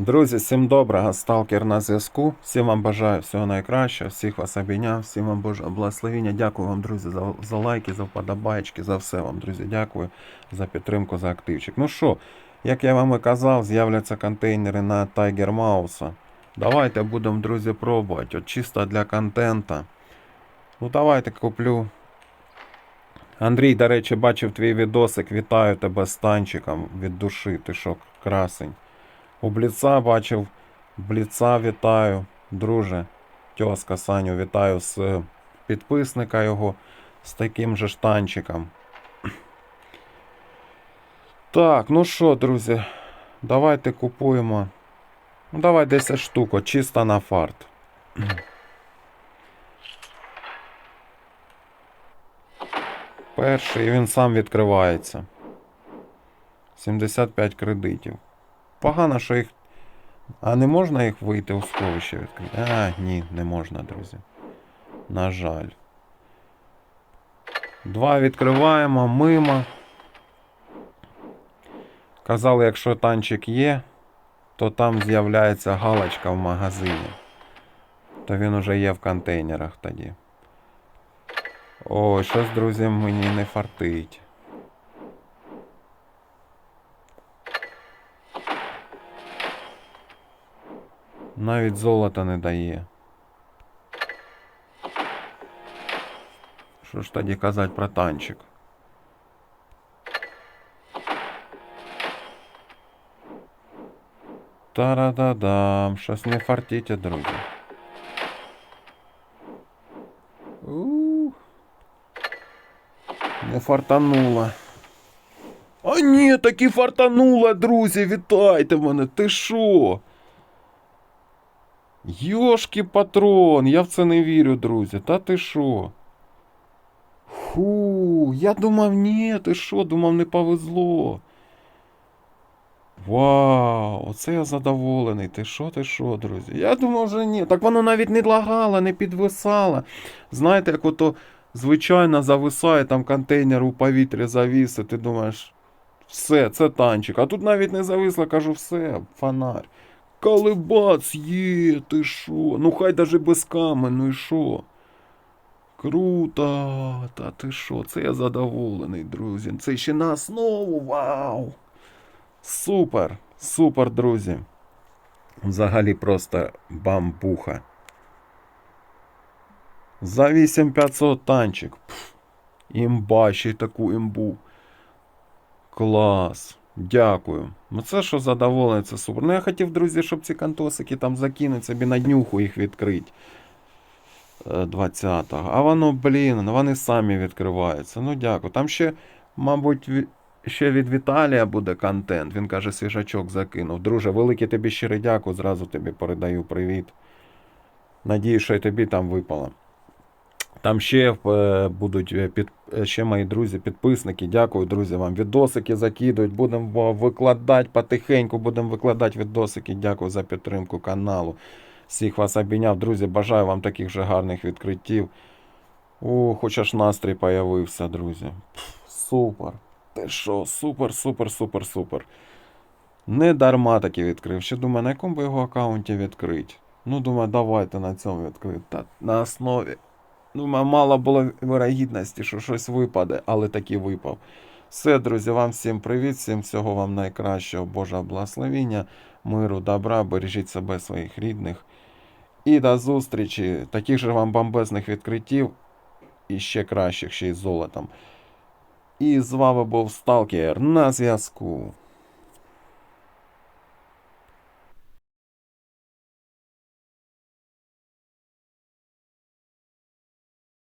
Друзі, всім доброго, сталкер на зв'язку. Всім вам бажаю всього найкращого, всіх вас обійняв, всім вам Божого благословення. Дякую вам, друзі, за, за лайки, за вподобайки, за все вам, друзі. Дякую за підтримку, за активчик. Ну що, як я вам і казав, з'являться контейнери на Tiger Mouse. Давайте будемо, друзі, пробувати. От чисто для контента. Ну давайте куплю. Андрій, до речі, бачив твій відосик. Вітаю тебе з танчиком від душі. Ти що, красень. У Бліца бачив. Бліца вітаю, друже. Тьоска Саню, вітаю з підписника його з таким же штанчиком. Так, ну що, друзі, давайте купуємо. Ну, давай 10 штук, чисто на фарт. Перший він сам відкривається. 75 кредитів. Погано, що їх. А не можна їх вийти у сховище відкрити? А, ні, не можна, друзі. На жаль. Два відкриваємо, мимо. Казали, якщо танчик є, то там з'являється галочка в магазині. То він уже є в контейнерах тоді. Ой, щось, друзі, мені не фартить. Навіть золота не дає. Що ж тоді казати про танчик? Та-да-да-дам, щось не фартите, друзі. Ух. Не фартануло. А ні, таки фартануло, друзі, вітайте мене, ти шо? Йошки патрон, я в це не вірю, друзі. Та ти шо? Фу, я думав, ні, ти шо, думав, не повезло. Вау, оце я задоволений. Ти що, ти що, друзі? Я думав, вже ні. Так воно навіть не лагало, не підвисало. Знаєте, як ото звичайно зависає там контейнер у повітрі завіс, і ти думаєш, все, це танчик. А тут навіть не зависло, кажу, все, фонарь. Колебац є, ти що? Ну хай даже без каменю, ну і що? Круто, та ти що? Це я задоволений, друзі. Це ще на основу, вау! Супер, супер, друзі. Взагалі просто бамбуха. За 8500 танчик. Пф, імба, ще таку імбу. Клас. Дякую. Ну це що задоволений, це супер. Ну я хотів, друзі, щоб ці кантосики там закинуть собі на днюху їх відкрити. 20-го. А воно, блін, ну вони самі відкриваються. Ну дякую. Там ще, мабуть, ще від Віталія буде контент. Він каже, свіжачок закинув. Друже, велике тобі щире дякую. Зразу тобі передаю привіт. Надію, що і тобі там випало. Там ще е, будуть е, під, е, ще мої друзі, підписники. Дякую, друзі, вам. Відосики закидують. Будемо викладати потихеньку, будемо викладати відосики. Дякую за підтримку каналу. Всіх вас обійняв, друзі. Бажаю вам таких же гарних відкриттів. О, хоч аж настрій появився, друзі. Супер. Ти що, супер, супер, супер, супер. Не дарма таки відкрив. Ще думаю, на якому би його аккаунті відкрити. Ну, думаю, давайте на цьому відкрити. Та на основі. Думаю, мало було вирогідності, що щось випаде, але таки випав. Все, друзі, вам всім привіт, всім всього вам найкращого, Божого благословіння, миру, добра, бережіть себе, своїх рідних. І до зустрічі, таких же вам бомбезних відкриттів і ще кращих, ще й золотом. І з вами був Сталкер на зв'язку.